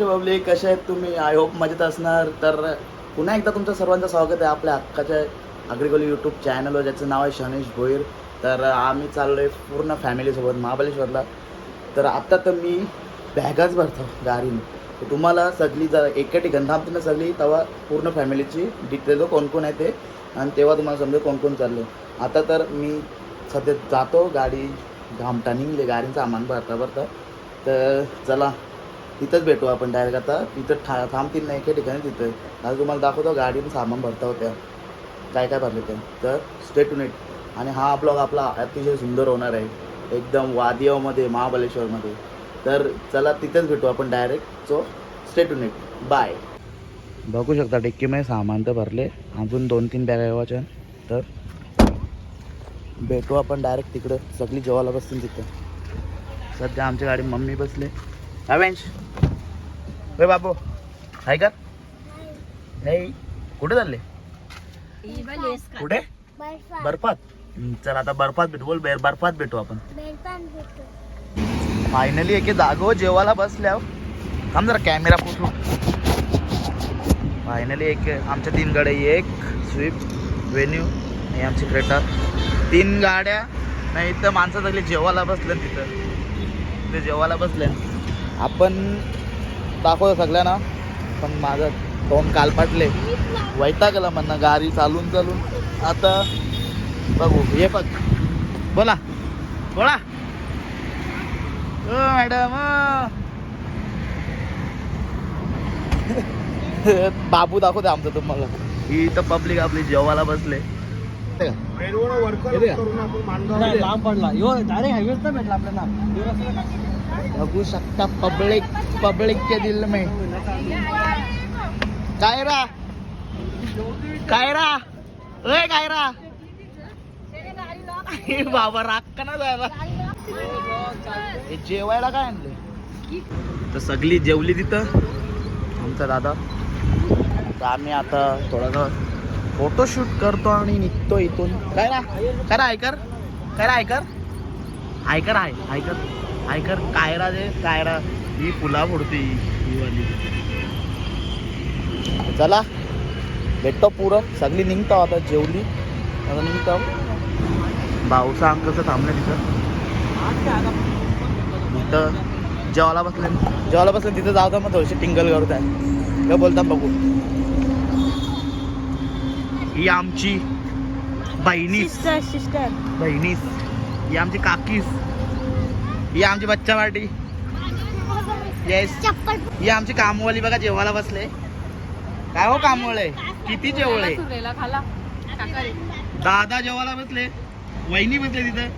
नमस्कार पब्लिक कसे आहेत तुम्ही? आय होप मजेत असणार. तर पुन्हा एकदा तुमचं सर्वांचं स्वागत आहे आपल्या हक्काच्या अग्रिकोली यूट्यूब चॅनलवर ज्याचं नाव आहे शनेश भोईर. तर आम्ही चाललो आहे पूर्ण फॅमिलीसोबत महाबळेश्वरला. तर आता तर मी बॅगाच भरतो गाडीने. तर तुम्हाला सगळी जर एका ठिकाण थांबते ना सगळी तेव्हा पूर्ण फॅमिलीची डिटेल कोण कोण आहे ते. आणि तेव्हा तुम्हाला समजेल कोण कोण चालले आता तर मी सध्या जातो गाडी घामटा निघले गाडीचं सामान भरता भरता. तर चला तिथंच भेटू आपण डायरेक्ट आता. तिथं ठा थांबतील नाही एका ठिकाणी तिथं. आता तुम्हाला दाखवतो गाडीनं सामान भरता होत्या काय काय भरले ते. तर स्टे युनिट आणि हा ब्लॉग आपला अतिशय सुंदर होणार आहे. एकदम वादियामध्ये महाबलेश्वरमध्ये तर चला तिथंच भेटू आपण direct so stay unit bye बघू शकता डिक्कीमध्ये सामान तर भरले. अजून दोन तीन बॅग येवाच्या तर भेटू आपण डायरेक्ट तिकडं. सगळी जेवायला बसतील तिथं. सध्या आमच्या गाडी मम्मी बसले. अवेंश होय बाबू हाय का? हे कुठे चालले? कुठे? बर्फात. चल आता बर्फात भेटू. बोल बेर बर्फात भेटू आपण. फायनली एके जागो जेवायला बसल्या थांब जरा कॅमेरा फुटू फायनली एक आमच्या तीन गाड्या एक स्विफ्ट वेन्यू आणि आमची क्रेटा तीन गाड्या नाही तर माणसं सगळी जेवायला बसल्या तिथं. ते जेवायला बसल्या. आपण दाखवतो सगळ्यांना. पण माझं तोंड काल फाटले वैता गेला म्हणणं गाडी चालून चालून. आता बघू हे बघ. बोला. बोला. ओ मॅडम बाबू दाखवते आमचं तुम्हाला. ही तर पब्लिक आपली जेवायला बसले. लांब पडला. डायरेक्ट हायवेच नाही भेटला आपल्याला. बघू शकता पब्लिक पब्लिक के दिल मे. कायरा? कायरा? ओय कायरा? बाबा राग का ना जायला जेवायला काय आणले तर सगळी जेवली तिथं. आमचा दादा. तर आम्ही आता थोडासा फोटोशूट करतो आणि निघतो इथून. काय ना काय ऐकर काय ऐकर ऐकर आहे ऐकर ऐकर कायरा दे कायरा. ही फुला फोडते ही वाली. चला. भेटतो पुरं. सगळी निघतो आता जेवली. आता निघतो. भाऊचा अंकलचं थांबलं तिथं? तिथं जेवायला बसले जेवायला बसले तिथं जाऊ मग थोडीशी टिंगल करत आहे काय बोलता बघू. ही आमची बहिणीस सिस्टर बहिणीस ही आमची काकीस ही आमची बच्चा पार्टी. येस ही आमची कामवाली बघा जेवायला बसले. काय हो कामवळे किती जेवळे? दादा जेवायला बसले. वहिनी बसले तिथं.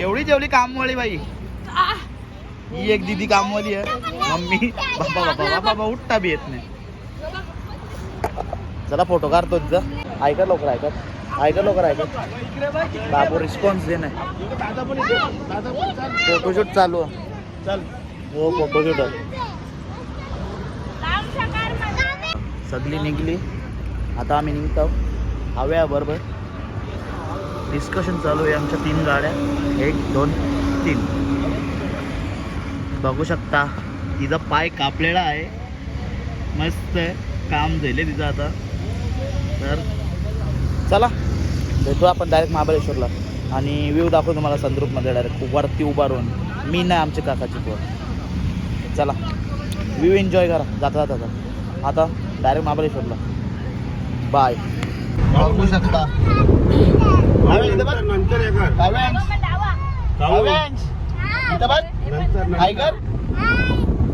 एवढी जेवली कामवाली बाई. ही एक दिदी कामवाली आहे. मम्मी बाबा बाबा बाबा बाबा उठता बी येत नाही. चला फोटो काढतो तिथं ऐकत लवकर ऐकत ऐका लवकर ऐकत बाबू रिस्पॉन्स दे नाही फोटोशूट चालू. हो, आहे. चल हो फोटोशूट सगळी निघली. आता आम्ही निघतो. हव्या बरोबर. डिस्कशन चालू आहे आमच्या तीन गाड्या. एक दोन तीन. बघू शकता तिचा पाय कापलेला आहे. मस्त आहे. काम झाले तिचं आता. तर चला. भेटू आपण डायरेक्ट महाबळेश्वरला. आणि व्ह्यू दाखवतो तुम्हाला संद्रूपमध्ये डायरेक्ट वरती उभा राहून मी नाही आमची काकाची पोर. चला. व्ह्यू एन्जॉय करा. जाता जाता जाता. आता डायरेक्ट महाबळेश्वरला. बाय बघू. शकता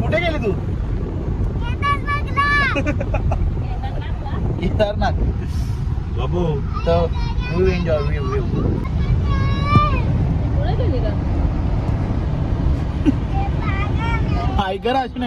कुठे गेली तू? केदारनाथ बाबू. तर view enjoy view view tiger असून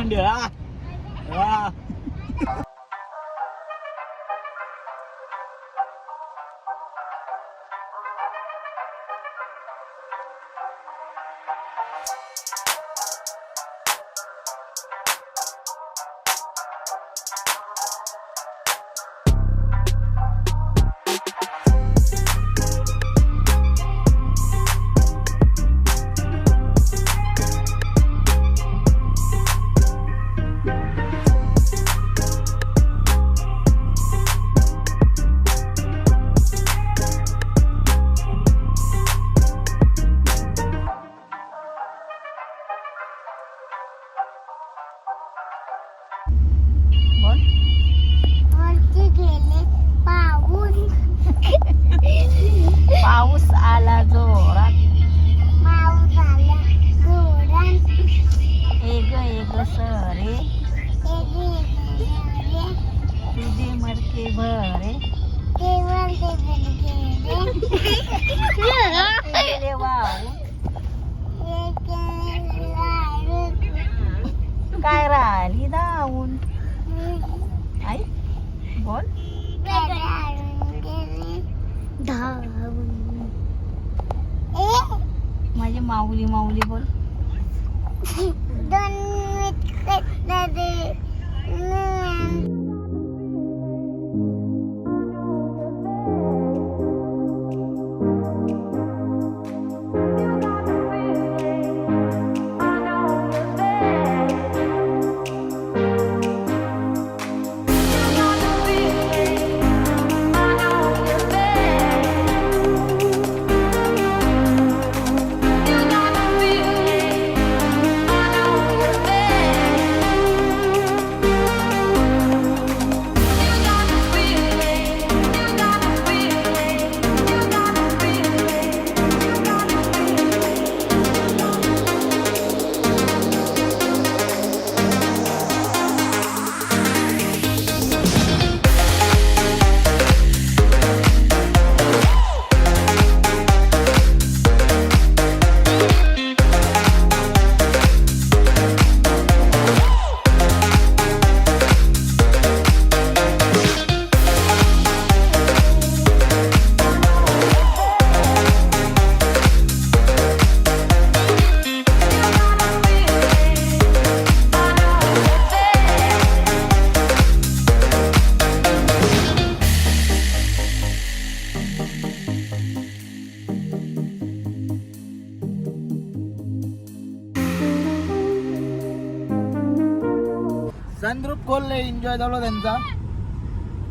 एन्जॉय झालो त्यांचा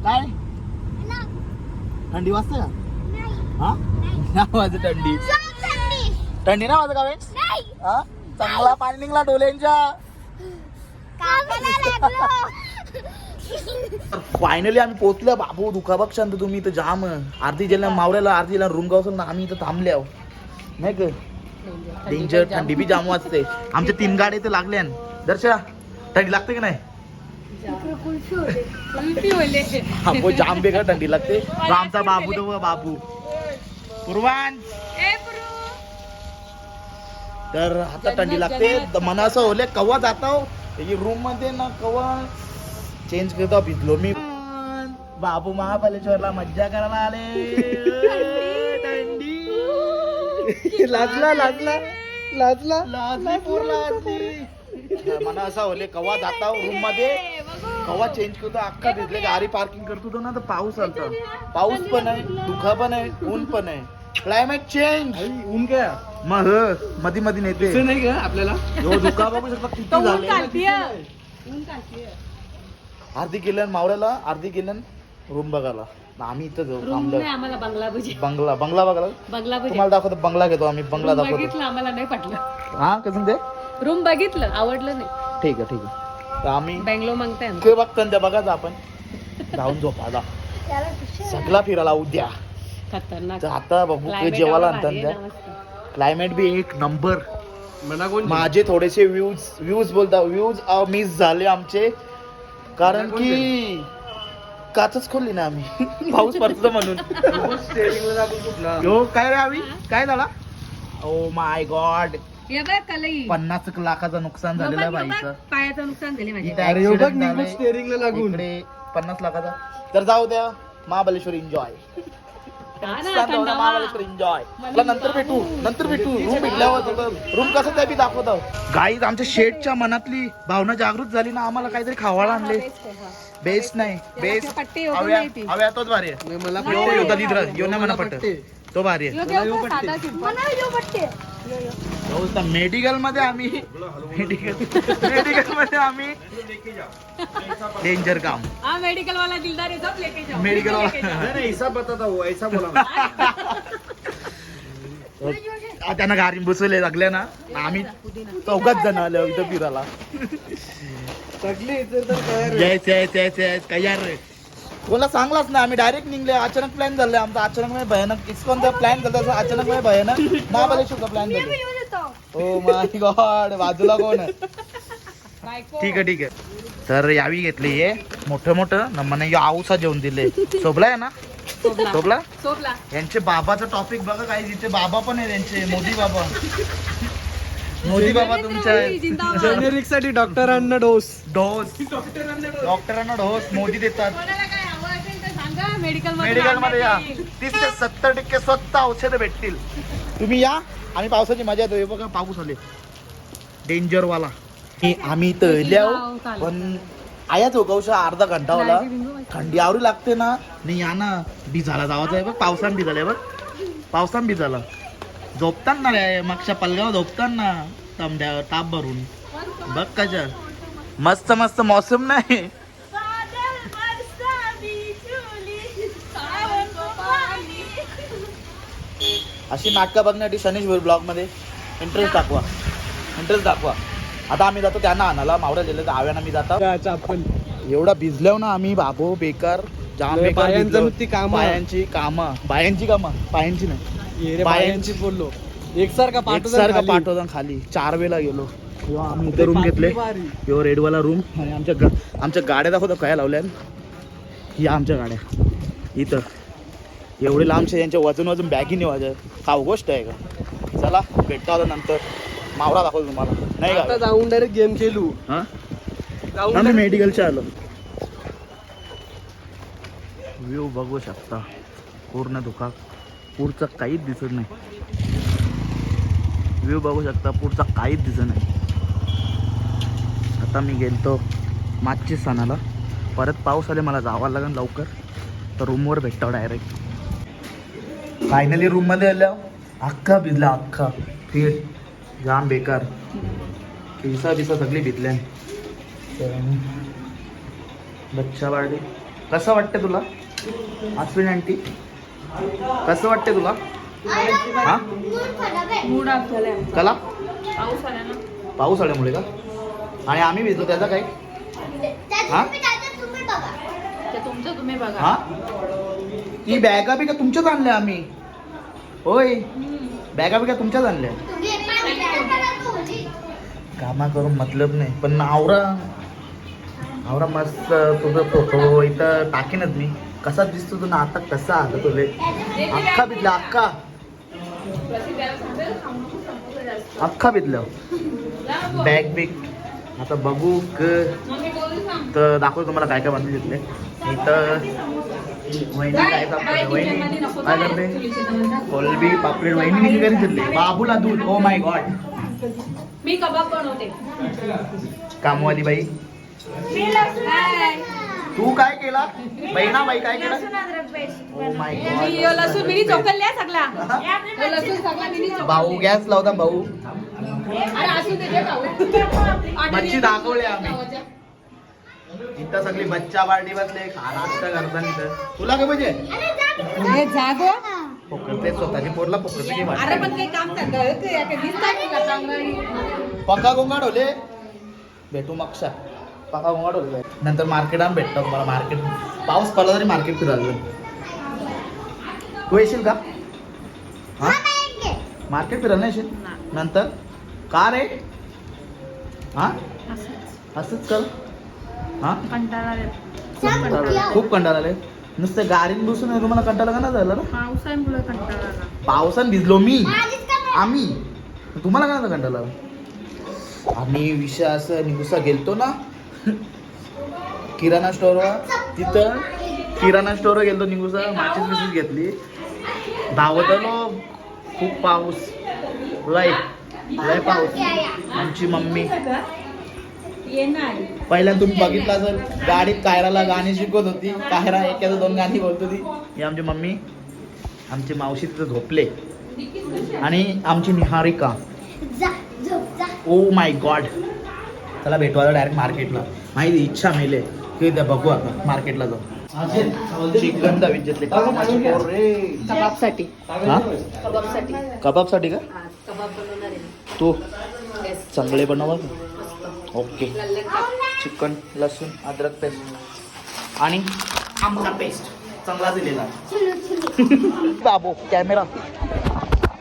काय? थंडी वाजते का? हा? वाजत थंडी. थंडी ना वाजत का हा? चांगला पाणी निघला डोल्यांच्या फायनली आम्ही पोहोचलो. बाबू दुखाबक शांत तुम्ही इथं जाम. अर्धी जेला मावऱ्याला जेला रूम ना आम्ही इथं थांबले आहो नाही का? डेंजर थंडी बी जाम वाजते. आमच्या तीन गाड्या इथे लागल्या दर्शा थंडी लागते की नाही? जाम बेकार थंडी लागते तो? आमचा बाबू तो? बाबू. पूर्वांश. तर आता थंडी लागते. असं होले कवा जातो रूममध्ये ना कवा चेंज करतो भिजलो मी. बाबू महाबलेश्वरला मज्जा करायला आले. थंडी. लाजला लाजला लाजला. लाजली पूर लाजली मला असं होले कवा जाता रूममध्ये कवा चेंज करतो अख्खा भिजले गाडी पार्किंग करतो तो ना तर पाऊस आलता. पाऊस पण आहे दुखा पण आहे ऊन पण आहे. क्लायमेट चेंज ऊन काय? मग मधी मधी नेते. नाही का आपल्याला? हो दुखा बघू शकता किती झाले. अर्धी गेल्यान मावळ्याला अर्धी गेल्यान रूम बघायला. आम्ही इथं जाऊ आम्हाला बंगला बंगला बंगला बघायला. बंगला तुम्हाला दाखवतो बंगला घेतो आम्ही बंगला दाखवतो. आम्हाला नाही पटलं. हा कसं ते रूम बघितलं आवडलं नाही. ठीक आहे ठीक आहे. तर आम्ही बँगलो मागताय ते बघतो त्या बघायचं आपण. जाऊन झोपा जा. सगळा फिरायला उद्या खतरनाक. तर आता बघू काही Climate जेवायला आहे ना मस्त. क्लायमेट बी एक नंबर कोण माझे थोडेसे व्ह्यूज व्ह्यूज बोलता व्ह्यूज मिस झाले आमचे. कारण की काचच खोलली ना आम्ही. पाऊस पडतो म्हणून. यो काय रे आम्ही काय झाला? ओ माय गॉड हे बघ कलई. पन्नास लाखाचं नुकसान झालेलं आहे बाईचं. पायाचं नुकसान झाले माझे इथं अरे यो बघ accident निघून झालंय. स्टेअरिंगला लागून. इकडे पन्नास लाखाचा. तर जाऊ द्या महाबलेश्वर एन्जॉय हा ना, थंडावा. महाबलेश्वर एन्जॉय नंतर भेटू नंतर भेटू. रूम भेटल्यावर रूम कसं ते बी दाखवतो. गाईज आमच्या शेटच्या मनातली भावना जागृत झाली ना आम्हाला काहीतरी खावायला आणले. बेस्ट नाही बेस्ट पट्टी एवढी नाही ती. हव्या तोच भारी आहे. नाही, मला यो यो दलिद्र यो नाही म्हणा पट्ट. तो भारी आहे? साधा simple. मेडिकलमध्ये आम्ही मेडिकल मेडिकलमध्ये आम्ही डेंजर काम. हा मेडिकल वाला दिलदार आहे सब लेके जाओ मेडिकल वाला. नाही ऐसा बताता हो ऐसा बोला त्यांना गाडी बसवले लागल्या ना. आम्ही चौघात जण आलो इथं फिरायला काय यार रे कोणाला सांगलाच ना आम्ही डायरेक्ट निघले. अचानक प्लॅन झाले. आमचा अचानक मध्ये भयानक इस्कॉनचा प्लॅन झाला. तसं अचानक मध्ये भयानक महाबलेश्वरचा प्लॅन झाला. ओ माय गॉड बाजूला कोण ठीक आहे ठीक आहे. तर यावी घेतली हे. मोठं मोठं. न म्हणे यो आऊसा जेवण दिले. सोबला आहे ना? सोपला सोबला? सोपला यांचे बाबाचं टॉपिक बघा काही. तिथे बाबा पण आहे त्यांचे मोदी बाबा. मोदी बाबा तुमच्या. जेनेरिकसाठी डॉक्टरांना डोस डोस डॉक्टरांना डोस मोदी देतात. कोणाला काय हवं असेल तर सांगा. मेडिकल मेडिकलमध्ये या. तीस ते सत्तर टक्के स्वस्त औषधं भेटतील. तुम्ही या. आम्ही पावसाची मजा येतो. हे बघा पाऊस आले. डेंजर वाला. हे आम्ही चालेल. पण आयाच हो कौशा अर्धा घंटा वाला. थंडी आवरी लागते ना. नाही या ना. भिजायला जावाचं आहे बघ. पावसान भिजाले बघ. पावसान भिजाला झोपताना रे मागच्या पलगाव झोपताना. तांब्यावर ताप भरून. बघ कशा. मस्त मस्त मौसम नाही. अशी नाटकं बघण्यासाठी शनीश ब्लॉगमध्ये इंटरेस्ट दाखवा. इंटरेस्ट दाखवा. आता आम्ही जातो त्यांना आणायला. मावळ्या दिले तर आव्यानं मी जातो आपण? एवढा भिजल्याव ना आम्ही बाबो बेकार जाम बेकार बायांचं कामं. बायांची कामं. बायांची कामं. पायांची नाही. ये रे बायांची- बायांची बोललो. एकसारखा पाठवतो एकसारखं पाठवता खाली. चार वेळा गेलो. तेव्हा आम्ही इथे रूम घेतले. यो रेडवाला रूम आणि आमच्या आमच्या गाड्या दाखवतो काय लावल्या या आमच्या गाड्या. इथं. एवढे लांबचे यांच्या वजन वजन बॅगी नेवायचं काव गोष्ट आहे का? चला भेटतो आता नंतर. मावळा दाखवतो तुम्हाला. नाही आता का जाऊन डायरेक्ट गेम खेळू. हां? जाऊन आम्ही मेडिकलच्या आलो. व्ह्यू बघू शकता. पूर्ण धुका पुढचं काहीच दिसत नाही. व्ह्यू बघू शकता पुढचा काहीच दिसत नाही. आता मी गेलतो मागची सणाला. परत पाऊस आले मला जावं लागेल लवकर. तर रूमवर भेटतो डायरेक्ट फायनली रूममध्ये आल्या. अख्खा भिजला अख्खा. फिर जाम बेकार. पिसा बिसा सगळी भिजल्या. बच्चा बाळगे. कसं वाटतं तुला? अश्विन आंटी कसं वाटतं तुला? हा? कला? पाऊस आल्यामुळे का? आणि आम्ही भिजलो त्याचा काय? हा? ते तुमचं तुम्ही बघा. हा? बॅगा बिगा तुमच्याच आणल्या आम्ही. होय. बॅगा बिगा तुमच्याच आणल्या. कामा करून मतलब नाही पण आवरा. आवरा मस्त तुझं फोटो इथं टाकेनच मी. कसा दिसतो तू ना आता कसा आलं तुले? अख्खा भिजला अख्खा. अख्खा भिजलं बॅग बिग आता बघू क तर दाखवतो तुम्हाला काय काय बांधून घेतले इथं वहिनी काय वहिनी? काय करते? कोलबी पापलेट वहिनी घरी घेतले बाबूला दूध. ओ माय गॉड मी कबाब बनवते. कामवाली बाई. तू काय केला? बहिणा बाई काय केला? ओ माय मी यो लसूण मिनी गॉड चोकलल्या सगळा. यो लसूण सगळा मिनी चोकल. भाऊ गॅस लावता भाऊ. अरे असू दे दे खाऊ मच्छी दाखवली आम्ही. इथं सगळी बच्चा पार्टी बसले नाश्ता इथं तुला काय पाहिजे? जागो पोकरते स्वतःची पोरला पोकरते की अरे वाटतं पण काही काम दिसतात पक्का गोंगाड होले भेटू मक्षा पक्का गोंगाड होले नंतर मार्केटात भेटतो मला मार्केट पाऊस पडला तरी मार्केट फिरायला तू येशील का? हा? मार्केट फिरायला नाही येशील? नंतर? का रे हा? असंच कर. हा? कंटाळा खूप कंटाळा आले नुसतं गाडीत बसून आहे तुम्हाला कंटाळा का नाही झाला? ना पावसामुळे कंटाळा आला. पावसानं भिजलो मी. आम्ही. तुम्हाला काय झालं कंटाळा आम्ही विषय असं निघुसा गेलतो ना. किराणा स्टोअरवर तिथं किराणा स्टोअरवर गेलतो निघुसा. माचीस बिचीस घेतली. धावत आलो खूप पाऊस. लय. लय पाऊस. आमची मम्मी. ये नाही पहिल्यांदा तुम्ही बघितलं असेल गाडीत कायराला गाणी शिकवत होती. कायरा एखादं दोन गाणी बोलत होती. ही आमची मम्मी आमची मावशी तिथं झोपले. आणि आमची निहारिका. ओ माय गॉड त्याला भेटू आता डायरेक्ट मार्केटला माहिती इच्छा मेले. की त्या बघू आता मार्केटला जाऊ. चिकन दा विचारले कबाबसाठी. हा? कबाबसाठी. कबाबसाठी का? कबाब बनवणार तू? चांगले बनवा. ओके चिकन लसूण अद्रक पेस्ट. आणि आमचा पेस्ट. चांगला दिलेला. बाबो कॅमेरा.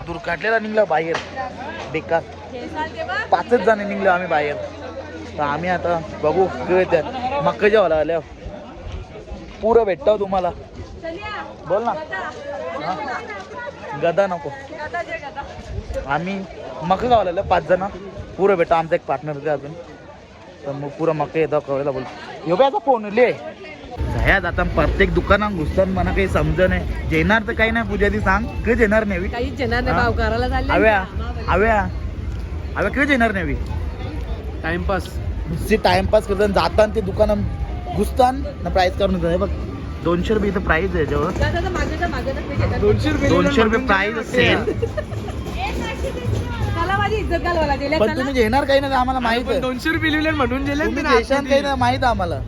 दूर काढलेला निघला बाहेर. बेकार. पाचच जण निघलो आम्ही बाहेर. तर आम्ही आता बघू कळत मक्क जेवायला आल्या. पुरं भेटतं तुम्हाला. बोल ना. हां? गदा नको. आम्ही मका गावाला पाच जण. पुरं भेटतो आमचा एक पार्टनर होते अजून. तर मग पुरं मका येतं कळलं बोल. यो आता फोन ले. आता प्रत्येक दुकानात घुसताना मला काही समज नाही. जेणार तर काही नाही पूजा ती सांग. कधी जेणार नाही काहीच येणार नाही, भाव करायला चालले हव्या हव्या हव्या कधी येणार नाही टाइमपास नुसती टाइमपास करतात जाताना ते दुकानात घुसतान ना प्राईस करून येतात हे बघ. दोनशे रुपये इथं प्राईस आहे याच्यावर दोनशे रुपये दोनशे रुपये प्राईस असेल माझी इज्जत घालवायला गेल्या पण तुम्ही घेणार काही नाही आम्हाला माहीत आहे. दोनशे रुपये लिहिले म्हणून तुम्ही देशात काही नाही माहीत आम्हाला.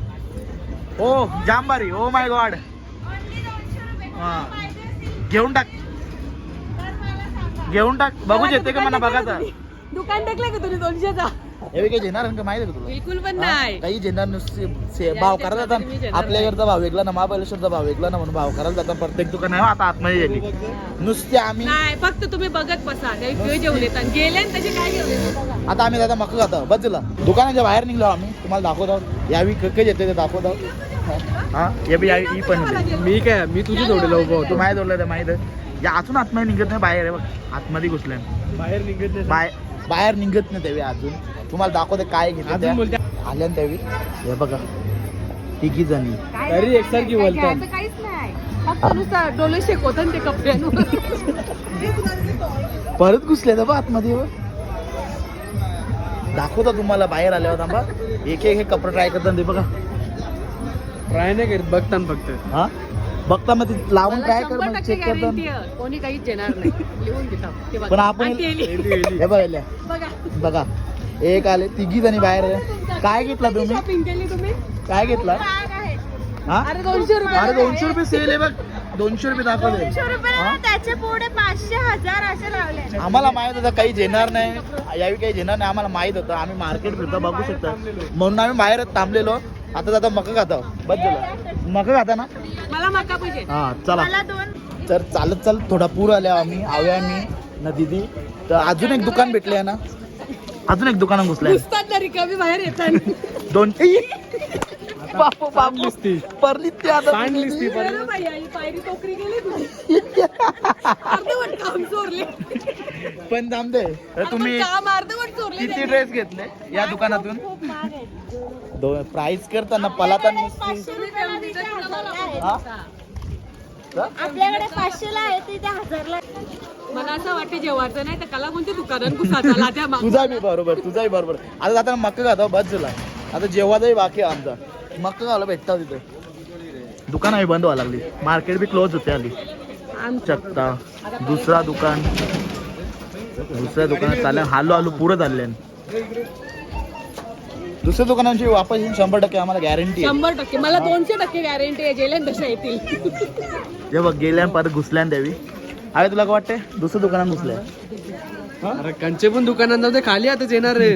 ओ जांबारी. Oh my god. घेऊन टाक. घेऊन टाक. बघू येते का मला बघायचा? दुकान टाकलं का तुम्ही दोनशेचा? हे काही का माहिती आहे का तुला? बिलकुल पण हा? नाही. काही नुसते. से- भाव करायला यांच्या तरी मी जातात घेणार आपल्याकडचा भाव वेगळा ना महाबळेश्वरचा भाव वेगळा ना म्हणून भाव करायला जातात. प्रत्येक दुकान आहे आता आतमध्ये गेली नुसते आम्ही नाही फक्त तुम्ही बघत बसा. त्या घेऊन जेवून येतात गेले आणि त्याचे काय घेऊन येतात आता आम्ही दादा मका खातो. बस दिला दुकानाच्या बाहेर निघलो आम्ही. तुम्हाला दाखवत आहोत. यावी कक्के येते ते दाखवत आहोत. हा हे बी यावी ही पण येते. मी काय मी तुझी जोडीला उभा तू होतो माहीत बोललं ते माहीत आहे या अजून आतमध्ये निघत नाही बाहेर आहे बघ. आतमध्ये घुसले बाहेर निघत नाही. बाहेर बाहेर निघत नाही त्यावेळी अजून. तुम्हाला दाखवते काय घेते बोलते. आल्या ना त्यावेळी हे बघा. तिघी जणी. तरी एकसारखी बोलतात. काहीच नाही. फक्त नुसतं डोले शेकवत ते कपड्यांवर परत घुसले तर बा आतमध्ये. दाखवतो तुम्हाला बाहेर आल्यावर थांबा. एक एक हे कपडे ट्राय करताना ते बघा. ट्राय नाही करत बघताना फक्त हा? बघता मग ते लावून मला ट्राय कर शंभर मग टक्के चेक गॅरंटी आहे. कोणी काहीच येणार नाही. लिहून घेतात ते बघा. पण आपण आणि. हे बघा बघा. बघा. एक आले तिघी जणी बाहेर आहे. काय घेतला तुम्ही? शॉपिंग केली तुम्ही? काय घेतला? हा? अरे दोनशे रुपये अरे दोनशे रुपये सेल आहे बघ. दोनशे रुपये दाखवले हा? त्याचे पुढे पाचशे हजार असे लावले आम्हाला माहीत होतं काही घेणार नाही. यावेळी काही घेणार नाही. आम्हाला माहीत होतं. आम्ही मार्केट फिरतो बघू शकतो. म्हणून आम्ही बाहेरच थांबलेलो. आता आता मका खातो. बस झालं. मका खाता ना? मला मका पाहिजे. हा चला. तर चालत चालत थोडा पूर आल्या आम्ही. आव्या मी ना दिदी. तर अजून एक दुकान भेटले ना? अजून एक दुकान घुसलंय. रिकामी बाहेर येतात. दोन बापू बापू. दिसती परली ते आता सांड पण पायरी टोकरी गेली काम चोरले. तर तुम्ही काम अर्धवट चोरले किती ड्रेस घेतले या दुकानातून? दोन प्राइस करताना पलाताना? आपल्याकडे पाचशेला आहे तिथे हजारला. मला असं वाटतं जेवायचं नाही तर कला कोणत्या दुकानात घुसाचा लाद्या माग तुझा बी बरोबर तुझाही बरोबर. आता जाताना मक्का खातो बस झाला. आता जेव्हाचाही बाकी आहे आमचा. मक्का खायला भेटता तिथे. दुकान बंद व्हायला लागली. मार्केट बी क्लोज होते आली चकता दुसरा दुकान. दुसऱ्या दुकानात चालल्या हालो हालो पुढे चालले दुसऱ्या दुकानांची वापस येऊन शंभर टक्के आम्हाला गॅरंटी आहे. शंभर टक्के. मला दोनशे टक्के गॅरंटी आहे जेले तशा येतील? जे बघ गेल्या परत घुसल्यान द्यावी अरे तुला काय वाटते दुसऱ्या दुकानात घुसल्या. अरे कंचे पण दुकानात नव्हते खाली आताच येणार रे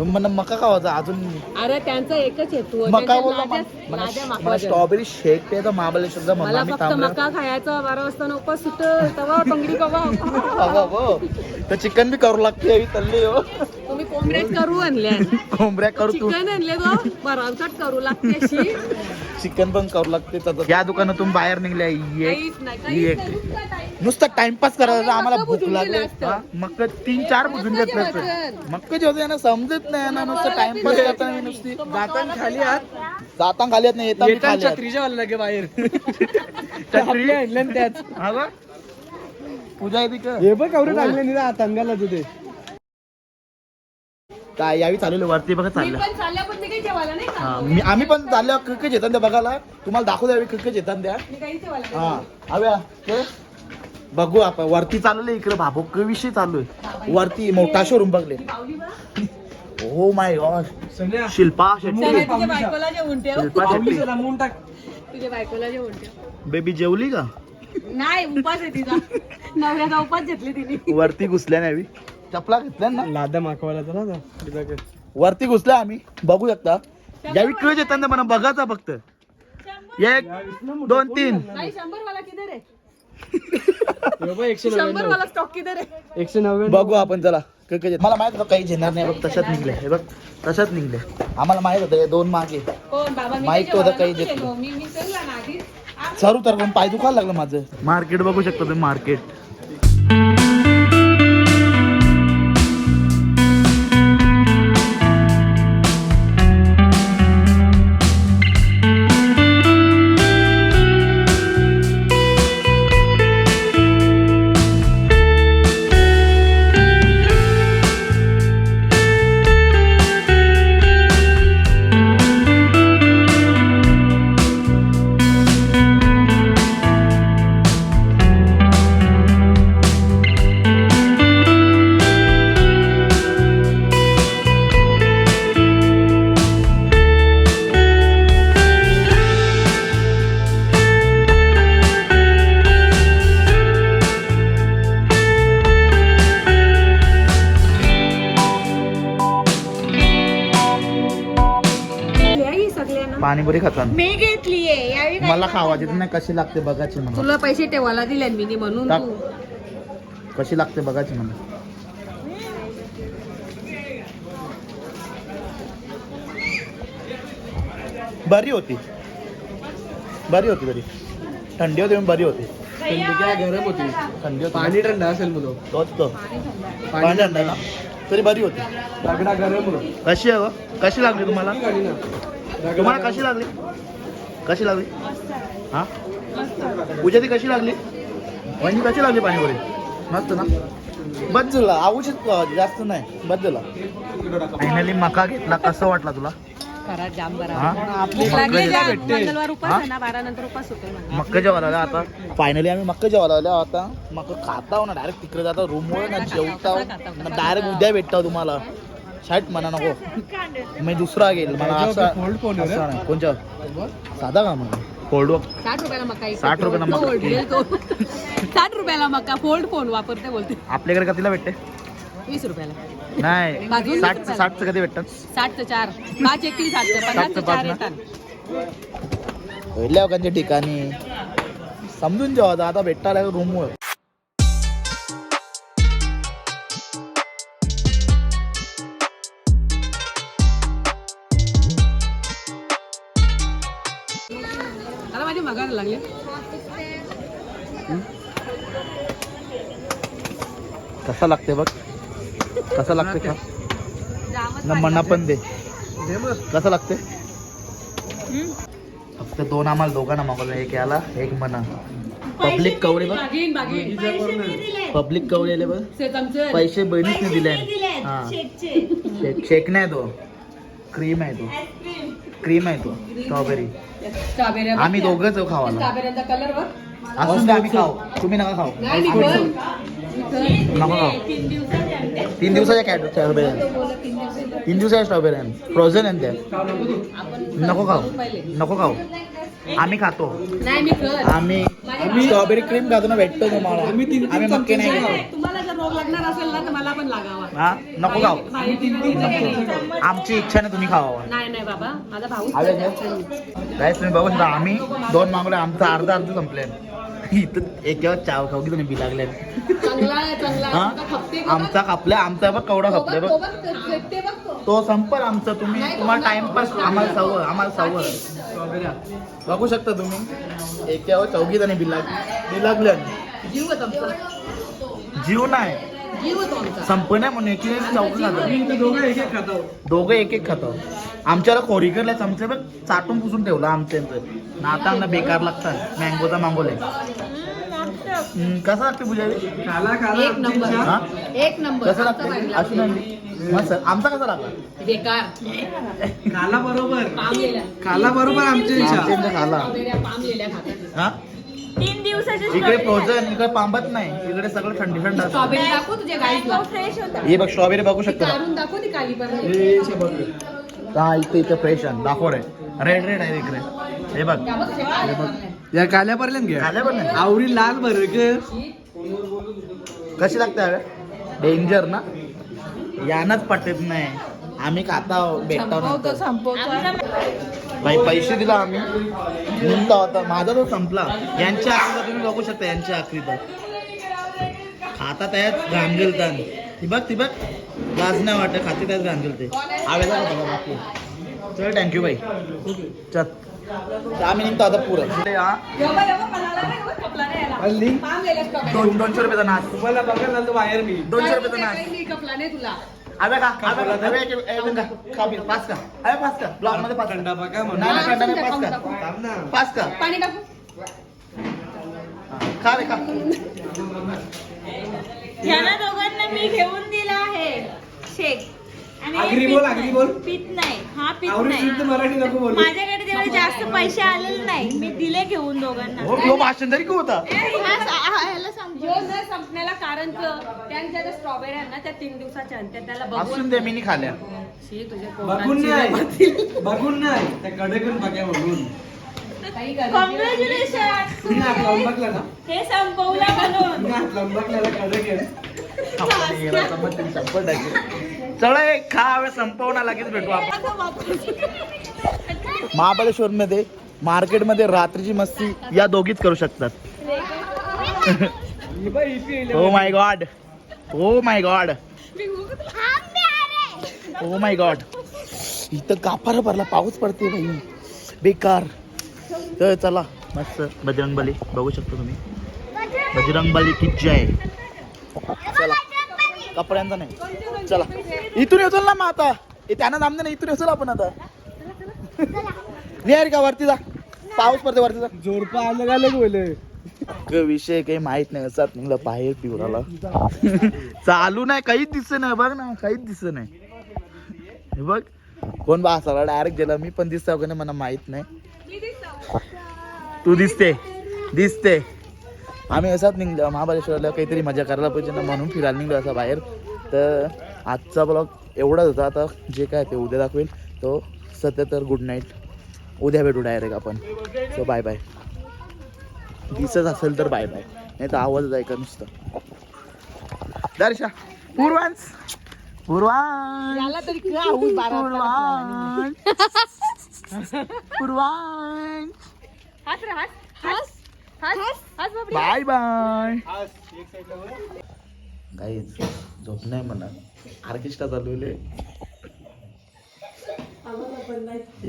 मला मका खावायचा अजून अरे त्यांचा एकच हेतू. मका बोलला. स्ट्रॉबेरी शेक पे तर महाबळेश्वरचा म्हणून मला फक्त मका खायचा बारा वाजता नको सुट तवा टोंगडी कवा? अगं. तर चिकन बी करू लागते तल्ली हो. कोंबड्यात करू आणल्या कोंबड्या करू तू. चिकन आणले करू लागते अशी. चिकन पण करू लागते या दुकानातून बाहेर निघल्या ही एक काहीच नाही ही काहीच एक. नाही, नुसतं टाइमपास करायचा आम्ही आम्हाला भूक बुजून लागली. असतं. हा, मग तीन चार बुजून घेतलं. असतं. मक्क जेवते यांना समजत नाही ना नुसतं टाइमपास करताना मी नुसती जाताना खाली आत. जाता खाली येत नाही येता बी येताना खाली. छत्रीच्या वाला लागे बाहेर. छत्री आणल्या ना त्याच हा बघ. पूजा येते का हे बघ कवरे टाकले नाही तंगाला तुझे काय यावी चाललेलं वरती बघा मी चाललं चालल्या हा. मी आम्ही पण चाललो क्रिकेट येतात त्या बघायला. तुम्हाला दाखवू द्यावी क्रिकेट येतात द्या. हा हव्या ते. बघू आपण वरती चालू इकडे भाबोक विषय चालू आहे वरती मोठा शोरूम बघले. हो माय गॉड शिल्पा शेट्टी. शिल्पा शेट्टी. लांबून टाक तुझ्या बायकोला जेवण ठेव. बेबी जेवली का? नाही उपास आहे तिचा. नवऱ्याचा उपास घेतली तिने. वरती घुसल्या नाही आम्ही. चपला घेतल्या ना. लादा माकवायला तर ना. वरती घुसल्या आम्ही. बघू शकता. यावी क्रेज येतात मला बघायचा फक्त. एक दोन तीन. एकशे नव्याण्णव. बघू आपण चला मला माहीत होतं काहीच येणार नाही. बघ तशात निघले. हे बघ तशात निघले. आम्हाला माहीत होतं हे दोन मागे. कोण? बाबा मी माहीत होतं काही आधीच सरू तर पण पाय दुखायला लागलं माझं. मार्केट बघू शकतो तुम्ही मार्केट. पाणीपुरी खाताना मी घेतलीये. काही मला खावायची नाही. कशी लागते बघायची म्हणून. तुला पैसे ठेवायला दिले मी म्हणून टाक. तू. कशी लागते बघायची म्हणून. बरी होती. बरी होती बरी. थंडी होती पण बरी होती. थंडी काय गरम होती. थंडी होती. पाणी थंड असेल मुलं तोच तो. पाणी थंड आहे. ना? तरी बरी होती. दगडा गरम होतं. कशी आहे? कशी लागली तुम्हाला? गाडी ना. तुम्हाला. कशी लागली? कशी लागली? हा? पूजा ती कशी लागली? म्हणजे कशी लागली पाणीपुरी मस्त ना. बस झाला आवश्यक जास्त नाही बस झाला फायनली मका घेतला कसं वाटला तुला? घरात जाम बरा हा? लागले मक्का जाम. हा? मक्का जेवायला आल्या आता? फायनली आम्ही मक्का जेवायला आल्या आता. मक्का खाता ना डायरेक्ट तिकडे जाता रूमवर ना जेवता. डायरेक्ट उद्या भेटता तुम्हाला. शाईट म्हणा नको मी दुसरा घेईल मला असं नाही कोणच्या साधा का मग फोल्ड साठ रुपयाला मका एक. 60 रुपयाला मका. फोल्ड घेईल तो. साठ रुपयाला मका फोल्ड फोन वापरते बोलते आपल्याकडे कितीला भेटते वीस रुपयाला नाही बाजूला साठ. साठचं कधी भेटतात? साठचं चार. पाच एक चार? येतात. पहिल्या ठिकाणी. समजून जेवा आता. भेटता रूमवर. मगायला लागले. कसा लागते बघ. कसा लागते का ना मना पण दे. कसं लागते? फक्त दोन आम्हाला दोघांना मागवलं एक याला एक मना. पब्लिक कवडे बघ. पब्लिक कवडे बघ. पैसे बहिणीच दिले. हा. शेक शेक नाही तो. क्रीम आहे तो. क्रीम आहे तो. स्ट्रॉबेरी स्ट्रॉबेरी आम्ही दोघंच जाऊ खावाला स्ट्रॉबेरीचा कलर बघ. असून दे आम्ही खाऊ. तुम्ही नका खाऊ. नाही मी पण. नको खाऊ. तीन दिवसाच्या कॅट स्ट्रॉबेरी आहे. तीन दिवसाच्या स्ट्रॉबेरी आहे. फ्रोझन आहे त्या नको खाऊ. नको खाऊ. आम्ही खातो. नाही मी कर आम्ही स्ट्रॉबेरी क्रीम खातो ना भेटतो तुम्हाला. आम्ही मक्के नाही खातो. जर रोग लागणार असेल ना तर मला पण लागावा. हा? नको खाऊ. आमची इच्छा नाही तुम्ही खावा नाही नाही बाबा. माझा भाऊ? गाईस तुम्ही बघू शकता आम्ही दोन मागवले आमचा अर्धा अर्ध संपले. इथं एक चाव खाऊ की तुम्ही बी लागले चांगला आहे चांगला आहे. हा? आता खपते का बघ? आमचा कापल्या आमचा बघ कवडा खपले बघ, तो बघ. संपल आमचा तुम्ही तुम्हाला टाइमपास आम्हाला सवय आम्हाला सवय. बघू शकता तुम्ही. एकावर चौघी जणी बिलाग जीव तुमचा. जीव नाही जीव आमचा. संपण्या म्हणून एकी एक खात. दोघं एक एक खातो. आमच्याला खोरीकरला चमचे बघ चाटून पुसून ठेवला आमच्या ना आता आम्हाला बेकार लागतात. मँगोचा मागवले कसं लागते पूजा खाला खाला एक नंबर. आमची हा? एक नंबर. कसं लागते. अशी नाही मस्त. आमचा कसा लागला? बेकार. खाला बरोबर. खाला बरोबर आमच्या खाला हा? तीन दिवसाचे इकडे फ्रोझन इकडे पांबत नाही इकडे सगळं थंडी थंड असतं. स्ट्रॉबेरी दाखव तुझ्या फ्रेश होता. हे बघ स्ट्रॉबेरी बघू शकता. काढून दाखव ती काली पण हे शे बघ. हा इथे इथे फ्रेश आहे. दाखव रे. रेड रेड आहे इकडे. हे बघ. त्या बघ. या काल्यापर्यंत घ्या खाल्या पण नाही आवरी लाल बरं कशी लागते डेंजर ना? यानच पटत नाही. आम्ही खाता भेटतो नंतर. भाई पैसे दिला आम्ही. निघता होता माझा तो संपला. यांच्या आखरीचा तुम्ही बघू शकता यांच्या आखरीचा खाता त्यात घाण गेलतान ती बघ ती बघ. लाज नाही वाटत खाते त्यात घाण गेलते आवेला होता बाकी. चल थँक्यू बाई चल. आम्ही निघतो आता पुरं. हा नाही, नाही. हल्ली? दोनशे रुपयाचा नाच तुम्हाला बघायला बाहेर मी. दोनशे रुपयाचा नाच आवे का आवे का आवे एक- एक मिनिट का खा पी पाच का आवे पाच का ब्लॉगमध्ये पाच का थंडा बघा म्हणून. नाही नाही, थंडा नाही, पाच. का थांब ना. पाच का पाणी टाकू. खा रे खा. ह्याला दोघांना मी घेऊन दिला आहे. शेक. आगरी बोल. आगरी बोल. पीत नाही. हा पीत आवडी शुद्ध नाही मराठी नको बोलू. माझ्याकडे तेवढे जास्त पैसे आलेले नाही. मी दिले घेऊन दोघांना. हो भाषण तरी का होता हा सा- हा- ह्याला सांगतो ह्यो न संपण्याला कारण क- त्यांच्या ज्या स्ट्रॉबेरी आहेत ना त्या तीन दिवसाच्या आहेत. त्या त्याला बघून असून दे मी नाही खाल्या. शी, तुझ्या बघून नाही. बघून नाही. त्या कडेकून बघा म्हणून काही गरज नाही. कॉंग्रॅच्युलेशन तुम्ही हात लावून बघला ना हे संपवला म्हणून. तुम्ही हात लावून चला एक खा संपवणार लगेच भेटू आपण. महाबळेश्वर मध्ये मार्केटमध्ये रात्रीची मस्ती या दोघीच करू शकतात. हो माय गॉड. हो माय गॉड. हो माय गॉड. इथं कापार भरला पाऊस पडते भाई बेकार. तर चला. मस्त. बजरंगबली बघू शकतो तुम्ही. बजरंगबली की जय. चला. कपड्यांचा नाही. चला. इथून येतो ना मग आता. त्यांना नाम ना इथून येतो आपण आता. नाही का वरती जा. पाऊस पडते वरती जा. जोरपा आलं का बोले? विषय काही माहीत नाही असतात निघलं बाहेर पिवराला चालू नाही काहीच दिसत नाही बघ ना काहीच दिसत नाही. हे बघ कोण बा असावा डायरेक्ट गेला. मी पण दिसतो का नाही मला माहीत नाही. तू दिसते दिसते. आम्ही असाच निघलो महाबळेश्वरला काहीतरी मजा करायला पाहिजे ना म्हणून फिरायला निघलो असा बाहेर. तर आजचा ब्लॉग एवढाच होता. आता जे काय ते उद्या दाखवेल. तो सध्या तर गुड नाईट उद्या भेटू डायरेक्ट आपण. सो बाय बाय दिसत असेल तर बाय बाय नाही तर आवाज ऐका नुसतं. Darsha Purvansh. Purvansh. Purvansh. Purvansh bye bye. Guys झोप नाही म्हणा. ऑर्केस्ट्रा चालवले.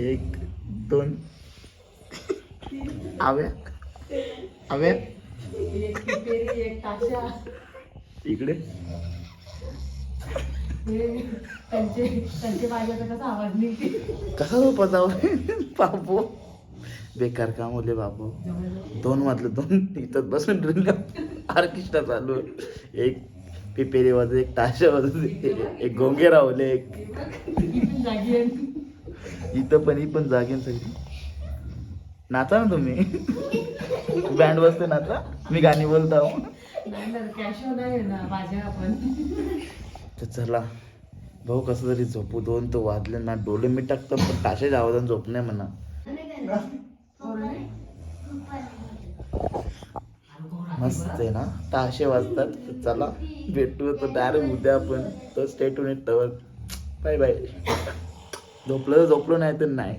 एक दोन. आव्या. आव्या. इकडे. कसा झोपाचा बाबू. बेकार काम होले बाबू. दोन वाजले दोन इथं बसून ड्रिल ऑर्केस्ट्रा चालू. एक पिपेरी वाजत एक ताशा वाजत एक गोंगे रावले एक इथं पण ही पण जागेन सगळी. नाचा ना तुम्ही? बँड वाजते नाचा? मी गाणी बोलता. तर चला भाऊ कसं तरी झोपू. दोन तो वाजले ना डोले मी टाकतो पण ताशाच्या आवाजाने झोप नाही म्हणा. मस्त आहे ना? ताशे वाजतात चला भेटू तर डायरेक्ट उद्या आपण. तर स्टेट युनिट टवर बाय बाय झोपलं तर झोपलो नाही तर नाही.